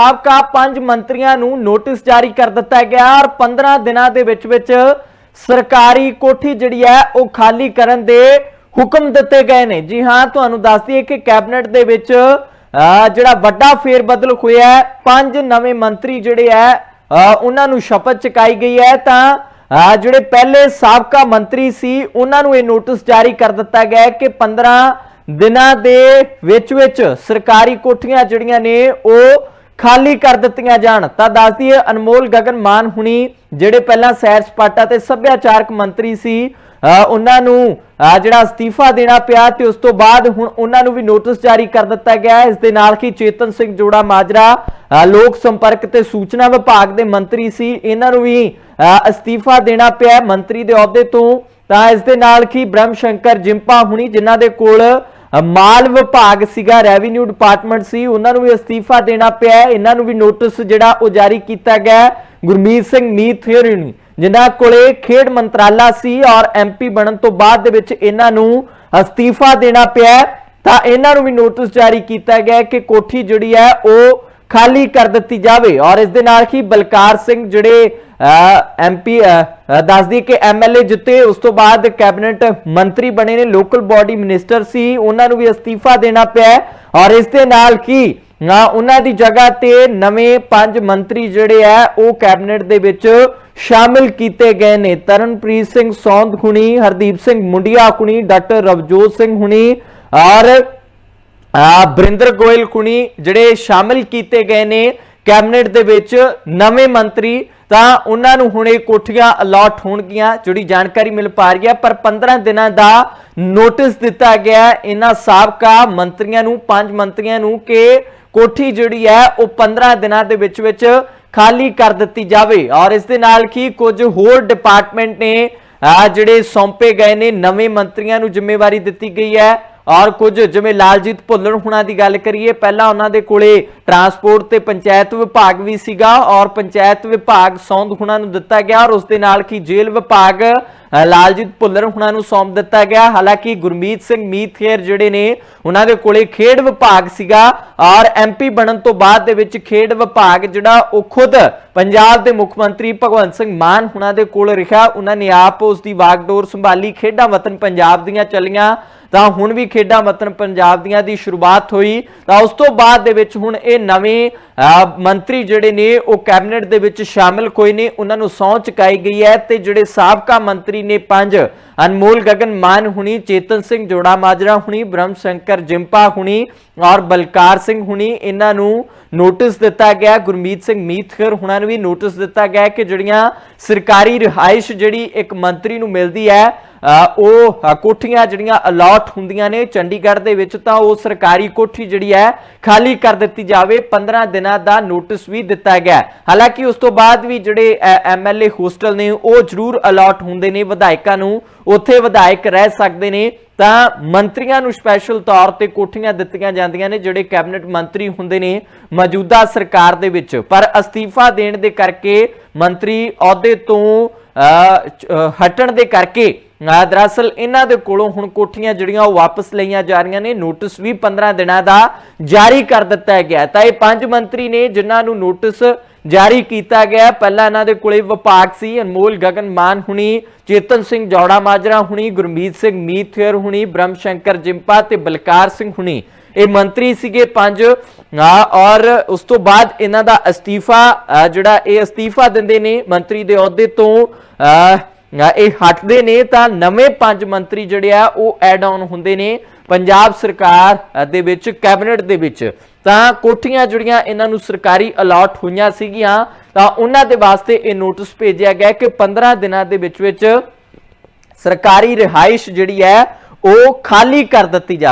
ਸਾਬਕਾ ਪੰਜ ਮੰਤਰੀਆਂ ਨੂੰ ਨੋਟਿਸ ਜਾਰੀ ਕਰ ਦਿੱਤਾ ਗਿਆ ਔਰ 15 ਦਿਨਾਂ ਦੇ ਵਿੱਚ ਵਿੱਚ ਸਰਕਾਰੀ ਕੋਠੀ ਜਿਹੜੀ ਹੈ ਉਹ ਖਾਲੀ ਕਰਨ ਦੇ ਹੁਕਮ ਦਿੱਤੇ ਗਏ ਨੇ। ਜੀ ਹਾਂ ਤੁਹਾਨੂੰ ਦੱਸ ਦਈਏ ਕਿ ਕੈਬਨਿਟ ਦੇ ਵਿੱਚ ਜਿਹੜਾ ਵੱਡਾ ਫੇਰ ਬਦਲ ਹੋਇਆ ਹੈ ਪੰਜ ਨਵੇਂ ਮੰਤਰੀ ਜਿਹੜੇ ਹੈ ਅਹ, ਉਹਨਾਂ ਨੂੰ ਸ਼ਪਥ ਚੁਕਾਈ ਗਈ ਹੈ। ਤਾਂ ਜਿਹੜੇ ਪਹਿਲੇ ਸਾਬਕਾ ਮੰਤਰੀ ਸੀ ਉਹਨਾਂ ਨੂੰ ਇਹ ਨੋਟਿਸ ਜਾਰੀ ਕਰ ਦਿੱਤਾ ਗਿਆ ਕਿ 15 ਦਿਨਾਂ ਦੇ ਵਿੱਚ ਵਿੱਚ ਸਰਕਾਰੀ ਕੋਠੀਆਂ ਜਿਹੜੀਆਂ ਨੇ ਉਹ ਖਾਲੀ ਕਰ ਦਿੱਤੀਆਂ ਜਾਣ। ਤਾਂ ਦੱਸ ਦਈਏ, ਅਨਮੋਲ ਗਗਨ ਮਾਨ ਹੁਣੀ ਜਿਹੜੇ ਪਹਿਲਾਂ ਸੈਰ ਸਪਾਟਾ ਤੇ ਸੱਭਿਆਚਾਰਕ ਮੰਤਰੀ ਸੀ ਉਹਨਾਂ ਨੂੰ ਜਿਹੜਾ ਅਸਤੀਫਾ ਦੇਣਾ ਪਿਆ ਤੇ ਉਸ ਤੋਂ ਬਾਅਦ ਹੁਣ ਉਹਨਾਂ ਨੂੰ ਵੀ ਨੋਟਿਸ ਜਾਰੀ ਕਰ ਦਿੱਤਾ ਗਿਆ ਹੈ। ਇਸ ਦੇ ਨਾਲ ਹੀ ਚੇਤਨ ਸਿੰਘ ਜੋੜਾ ਮਾਜਰਾ ਲੋਕ ਸੰਪਰਕ ਤੇ ਸੂਚਨਾ ਵਿਭਾਗ ਦੇ ਮੰਤਰੀ ਸੀ, ਇਹਨਾਂ ਨੂੰ ਵੀ ਅਹ ਅਸਤੀਫਾ ਦੇਣਾ ਪਿਆ ਮੰਤਰੀ ਦੇ ਅਹੁਦੇ ਤੋਂ। ਤਾਂ ਇਸ ਦੇ ਨਾਲ ਹੀ ਬ੍ਰਹਮ ਸ਼ੰਕਰ ਜਿੰਪਾ ਹੁਣੀ, ਜਿਨ੍ਹਾਂ ਦੇ ਕੋਲ ਮਾਲ ਵਿਭਾਗ ਸੀਗਾ ਰੈਵਨਿਊ ਡਿਪਾਰਟਮੈਂਟ ਸੀ, ਉਹਨਾਂ ਨੂੰ ਵੀ ਅਸਤੀਫਾ ਦੇਣਾ ਪਿਆ ਇਹਨਾਂ ਨੂੰ ਵੀ ਨੋਟਿਸ ਜਿਹੜਾ ਉਹ ਜਾਰੀ ਕੀਤਾ ਗਿਆ ਗੁਰਮੀਤ ਸਿੰਘ ਮੀਤ ਥਿਊਰੀ ਨੂੰ, ਜਿਨ੍ਹਾਂ ਕੋਲੇ ਖੇਡ ਮੰਤਰਾਲਾ ਸੀ ਔਰ ਐਮਪੀ ਬਣਨ ਤੋਂ ਬਾਅਦ ਦੇ ਵਿੱਚ ਇਹਨਾਂ ਨੂੰ ਅਸਤੀਫਾ ਦੇਣਾ ਪਿਆ ਤਾਂ ਇਹਨਾਂ ਨੂੰ ਵੀ ਨੋਟਿਸ ਜਾਰੀ ਕੀਤਾ ਗਿਆ ਕਿ ਕੋਠੀ ਜਿਹੜੀ ਹੈ, ਉਹ ਖਾਲੀ ਕਰ ਦਿੱਤੀ ਜਾਵੇ। ਔਰ ਇਸ ਦੇ ਨਾਲ ਹੀ ਬਲਕਾਰ ਸਿੰਘ ਜਿਹੜੇ ਐਮਪੀ ਦੱਸ ਦਈਏ ਕਿ ਐਮਐਲਏ ਜਿੱਤੇ, ਉਸ ਤੋਂ ਬਾਅਦ ਕੈਬਨਿਟ ਮੰਤਰੀ ਬਣੇ ਨੇ, ਲੋਕਲ ਬਾਡੀ ਮਿਨਿਸਟਰ ਸੀ, ਉਹਨਾਂ ਨੂੰ ਵੀ ਅਸਤੀਫਾ ਦੇਣਾ ਪਿਆ ਔਰ ਇਸ ਦੇ ਨਾਲ ਹੀ ਨਾ ਉਹਨਾਂ ਦੀ ਜਗ੍ਹਾ ਤੇ ਨਵੇਂ ਪੰਜ ਮੰਤਰੀ ਜਿਹੜੇ ਆ ਉਹ ਕੈਬਨਿਟ ਦੇ ਵਿੱਚ ਸ਼ਾਮਿਲ ਕੀਤੇ ਗਏ ਨੇ। ਤਰਨਪ੍ਰੀਤ ਸਿੰਘ ਸੌਂਦ ਹੁਣੀ ਹਰਦੀਪ ਸਿੰਘ ਮੁੰਡਿਆ ਹੁਣੀ ਡਾਕਟਰ ਰਵਜੋਤ ਸਿੰਘ ਹੁਣੀ ਔਰ ਬਰਿੰਦਰ ਗੋਇਲ ਕੁਣੀ ਜਿਹੜੇ ਸ਼ਾਮਿਲ ਕੀਤੇ ਗਏ ਨੇ ਕੈਬਨਿਟ ਦੇ ਵਿੱਚ ਨਵੇਂ ਮੰਤਰੀ, ਤਾਂ ਉਹਨਾਂ ਨੂੰ ਹੁਣ ਇਹ ਕੋਠੀਆਂ ਅਲਾਟ ਹੋਣਗੀਆਂ, ਜਿਹੜੀ ਜਾਣਕਾਰੀ ਮਿਲ ਪਾ ਰਹੀ ਹੈ, ਪਰ 15 ਦਿਨਾਂ ਦਾ ਨੋਟਿਸ ਦਿੱਤਾ ਗਿਆ ਇਹਨਾਂ ਸਾਬਕਾ ਮੰਤਰੀਆਂ ਨੂੰ, ਪੰਜ ਮੰਤਰੀਆਂ ਨੂੰ ਕਿ ਕੋਠੀ ਜਿਹੜੀ ਹੈ, ਉਹ 15 ਦਿਨਾਂ ਦੇ ਵਿੱਚ ਵਿੱਚ ਖਾਲੀ ਕਰ ਦਿੱਤੀ ਜਾਵੇ। ਔਰ ਇਸ ਦੇ ਨਾਲ ਹੀ ਕੁਝ ਹੋਰ ਡਿਪਾਰਟਮੈਂਟ ਨੇ ਜਿਹੜੇ ਸੌਂਪੇ ਗਏ ਨੇ, ਨਵੇਂ ਮੰਤਰੀਆਂ ਨੂੰ ਜ਼ਿੰਮੇਵਾਰੀ ਦਿੱਤੀ ਗਈ ਹੈ। ਔਰ ਕੁਝ ਜਿਵੇਂ ਲਾਲਜੀਤ ਭੁੱਲਰ ਹੁਣਾਂ ਦੀ ਗੱਲ ਕਰੀਏ, ਪਹਿਲਾਂ ਉਹਨਾਂ ਦੇ ਕੋਲੇ ਟਰਾਂਸਪੋਰਟ ਤੇ ਪੰਚਾਇਤ ਵਿਭਾਗ ਵੀ ਸੀਗਾ ਔਰ ਪੰਚਾਇਤ ਵਿਭਾਗ ਸੌਂਦ ਹੁਣਾਂ ਨੂੰ ਦਿੱਤਾ ਗਿਆ ਔਰ ਉਸ ਦੇ ਨਾਲ ਕੀ ਜੇਲ੍ਹ ਵਿਭਾਗ ਲਾਲਜੀਤ ਭੁੱਲਰ ਹੁਣਾਂ ਨੂੰ ਸੌਂਪ ਦਿੱਤਾ ਗਿਆ। ਹਾਲਾਂਕਿ ਗੁਰਮੀਤ ਸਿੰਘ ਮੀਥੇਰ ਜਿਹੜੇ ਨੇ, ਉਹਨਾਂ ਦੇ ਕੋਲੇ ਖੇਡ ਵਿਭਾਗ ਸੀਗਾ ਔਰ ਐਮਪੀ ਬਣਨ ਤੋਂ ਬਾਅਦ ਦੇ ਵਿੱਚ ਖੇਡ ਵਿਭਾਗ ਜਿਹੜਾ ਉਹ ਖੁਦ ਪੰਜਾਬ ਦੇ ਮੁੱਖ ਮੰਤਰੀ ਭਗਵੰਤ ਸਿੰਘ ਮਾਨ ਹੁਣਾਂ ਦੇ ਕੋਲ ਰਿਹਾ। ਉਹਨਾਂ ਨੇ ਆਪ ਉਸ ਦੀ ਵਾਗਡੋਰ ਸੰਭਾਲੀ। ਖੇਡਾਂ ਵਤਨ ਪੰਜਾਬ ਦੀਆਂ ਚੱਲੀਆਂ। ਤਾਂ ਹੁਣ ਵੀ ਖੇਡਾਂ ਵਤਨ ਪੰਜਾਬ ਦੀਆਂ ਦੀ ਸ਼ੁਰੂਆਤ ਹੋਈ। ਤਾਂ ਉਸ ਤੋਂ ਬਾਅਦ ਦੇ ਵਿੱਚ ਹੁਣ ਇਹ ਨਵੇਂ ਮੰਤਰੀ ਜਿਹੜੇ ਨੇ, ਉਹ ਕੈਬਨਿਟ ਦੇ ਵਿੱਚ ਸ਼ਾਮਿਲ ਹੋਏ ਨੇ ਉਹਨਾਂ ਨੂੰ ਸਹੁੰ ਚੁਕਾਈ ਗਈ ਹੈ ਤੇ ਜਿਹੜੇ ਸਾਬਕਾ ਮੰਤਰੀ ਨੇ ਪੰਜ, ਅਨਮੋਲ ਗਗਨ ਮਾਨ ਹੁਣੀ, ਚੇਤਨ ਸਿੰਘ ਜੋੜਾ ਮਾਜਰਾ ਹੁਣੀ, ਬ੍ਰਹਮ ਸ਼ੰਕਰ ਜਿੰਪਾ ਹੁਣੀ ਔਰ ਬਲਕਾਰ ਸਿੰਘ ਹੁਣੀ, ਇਹਨਾਂ ਨੂੰ ਨੋਟਿਸ ਦਿੱਤਾ ਗਿਆ। ਗੁਰਮੀਤ ਸਿੰਘ ਮੀਤਖਰ ਹੁਣਾਂ ਨੂੰ ਵੀ ਨੋਟਿਸ ਦਿੱਤਾ ਗਿਆ ਕਿ ਜਿਹੜੀਆਂ ਸਰਕਾਰੀ ਰਿਹਾਇਸ਼ ਜਿਹੜੀ ਇੱਕ ਮੰਤਰੀ ਨੂੰ ਮਿਲਦੀ ਹੈ ਉਹ ਕੋਠੀਆਂ ਜਿਹੜੀਆਂ ਅਲਾਟ ਹੁੰਦੀਆਂ ਨੇ ਚੰਡੀਗੜ੍ਹ ਦੇ ਵਿੱਚ, ਤਾਂ ਉਹ ਸਰਕਾਰੀ ਕੋਠੀ ਜਿਹੜੀ ਹੈ, ਖਾਲੀ ਕਰ ਦਿੱਤੀ ਜਾਵੇ। 15 ਦਿਨਾਂ ਦਾ ਨੋਟਿਸ ਵੀ ਦਿੱਤਾ ਗਿਆ ਹਾਲਾਂਕਿ ਉਸ ਤੋਂ ਬਾਅਦ ਵੀ ਜਿਹੜੇ ਐਮਐਲਏ ਹੋਸਟਲ ਨੇ, ਉਹ ਜ਼ਰੂਰ ਅਲਾਟ ਹੁੰਦੇ ਨੇ। ਵਿਧਾਇਕਾਂ ਨੂੰ ਉੱਥੇ ਵਿਧਾਇਕ ਰਹਿ ਸਕਦੇ ਨੇ। ਤਾਂ ਮੰਤਰੀਆਂ ਨੂੰ ਸਪੈਸ਼ਲ ਤੌਰ ਤੇ ਕੋਠੀਆਂ ਦਿੱਤੀਆਂ ਜਾਂਦੀਆਂ ਨੇ, ਜਿਹੜੇ ਕੈਬਨਿਟ ਮੰਤਰੀ ਹੁੰਦੇ ਨੇ, ਮੌਜੂਦਾ ਸਰਕਾਰ ਦੇ ਵਿੱਚ। ਪਰ ਅਸਤੀਫਾ ਦੇਣ ਦੇ ਕਰਕੇ ਮੰਤਰੀ ਅਹੁਦੇ ਤੋਂ ਹਟਣ ਦੇ ਕਰਕੇ। ਦਰਅਸਲ ਇਹਨਾਂ ਦੇ ਕੋਲੋਂ ਹੁਣ ਕੋਠੀਆਂ ਜਿਹੜੀਆਂ ਉਹ ਵਾਪਸ ਲਈਆਂ ਜਾ ਰਹੀਆਂ ਨੇ। ਨੋਟਿਸ ਵੀ 15 ਦਿਨਾਂ ਦਾ ਜਾਰੀ ਕਰ ਦਿੱਤਾ ਗਿਆ। ਤਾਂ ਇਹ ਪੰਜ ਮੰਤਰੀ ਨੇ ਜਿਨ੍ਹਾਂ ਨੂੰ ਨੋਟਿਸ ਜਾਰੀ ਕੀਤਾ ਗਿਆ। ਪਹਿਲਾਂ ਇਹਨਾਂ ਦੇ ਕੋਲੇ ਵਿਭਾਗ ਸੀ, ਅਨਮੋਲ ਗਗਨ ਮਾਨ ਹੁਣੀ, ਚੇਤਨ ਸਿੰਘ ਜੌੜਾ ਮਾਜਰਾ ਹੁਣੀ, ਗੁਰਮੀਤ ਸਿੰਘ ਮੀਥੇਰ ਹੁਣੀ ਬ੍ਰਹਮ ਸ਼ੰਕਰ ਜਿੰਪਾ ਤੇ ਬਲਕਾਰ ਸਿੰਘ ਹੁਣੀ। ਇਹ ਮੰਤਰੀ ਸੀਗੇ ਪੰਜ। ਔਰ ਉਸ ਤੋਂ ਬਾਅਦ ਇਹਨਾਂ ਦਾ ਅਸਤੀਫਾ ਜਿਹੜਾ ਇਹ ਅਸਤੀਫਾ ਦਿੰਦੇ ਨੇ ਮੰਤਰੀ ਦੇ ਅਹੁਦੇ ਤੋਂ ਇਹ ਹਟਦੇ ਨੇ ਤਾਂ ਨਵੇਂ ਪੰਜ ਮੰਤਰੀ ਜਿਹੜੇ ਆ, ਉਹ ਐਡ ਆਨ ਹੁੰਦੇ ਨੇ ਪੰਜਾਬ ਸਰਕਾਰ ਦੇ ਵਿੱਚ, ਕੈਬਨਿਟ ਦੇ ਵਿੱਚ। ਤਾਂ ਕੋਠੀਆਂ ਜਿਹੜੀਆਂ ਇਹਨਾਂ ਨੂੰ ਸਰਕਾਰੀ ਅਲਾਟ ਹੋਈਆਂ ਸੀਗੀਆਂ, ਤਾਂ ਉਹਨਾਂ ਦੇ ਵਾਸਤੇ ਇਹ ਨੋਟਿਸ ਭੇਜਿਆ ਗਿਆ ਕਿ 15 ਦਿਨਾਂ ਦੇ ਵਿੱਚ ਵਿੱਚ ਸਰਕਾਰੀ ਰਿਹਾਇਸ਼ ਜਿਹੜੀ ਹੈ, ਉਹ ਖਾਲੀ ਕਰ ਦਿੱਤੀ ਜਾਵੇ।